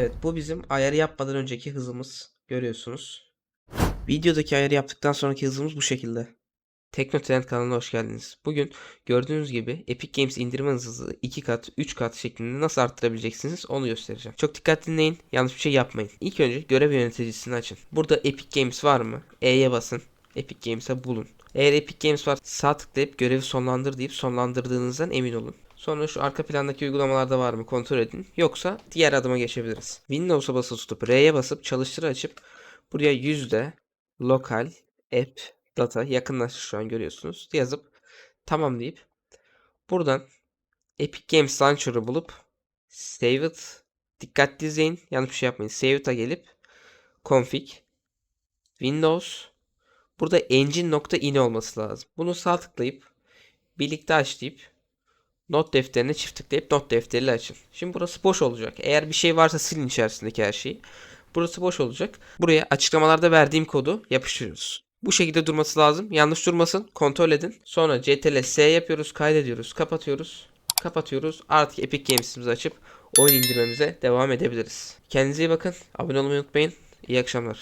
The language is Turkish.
Evet bu bizim ayarı yapmadan önceki hızımız. Görüyorsunuz. Videodaki ayarı yaptıktan sonraki hızımız bu şekilde. Teknotrend kanalına hoş geldiniz. Bugün gördüğünüz gibi Epic Games indirme hızı 2 kat, 3 kat şeklinde nasıl arttırabileceksiniz onu göstereceğim. Çok dikkatli dinleyin, yanlış bir şey yapmayın. İlk önce görev yöneticisini açın. Burada Epic Games var mı? E'ye basın. Epic Games'e bulun. Eğer Epic Games var sağ tıklayıp görevi sonlandır deyip sonlandırdığınızdan emin olun. Sonra şu arka plandaki uygulamalarda var mı kontrol edin. Yoksa diğer adıma geçebiliriz. Windows'a basılı tutup R'ye basıp çalıştır açıp buraya yüzde lokal app data yakınlaştı şu an görüyorsunuz. Yazıp tamam deyip buradan Epic Games Launcher'ı bulup save it dikkatli izleyin yanlış bir şey yapmayın. Save it'a gelip config Windows burada engine.ini olması lazım. Bunu sağ tıklayıp birlikte aç deyip not defterine çift tıklayıp not defteriyle açın. Şimdi burası boş olacak. Eğer bir şey varsa silin içerisindeki her şeyi. Burası boş olacak. Buraya açıklamalarda verdiğim kodu yapıştırıyoruz. Bu şekilde durması lazım. Yanlış durmasın. Kontrol edin. Sonra CTRL S yapıyoruz. Kaydediyoruz. Kapatıyoruz. Kapatıyoruz. Artık Epic Games'imizi açıp oyun indirmemize devam edebiliriz. Kendinize iyi bakın. Abone olmayı unutmayın. İyi akşamlar.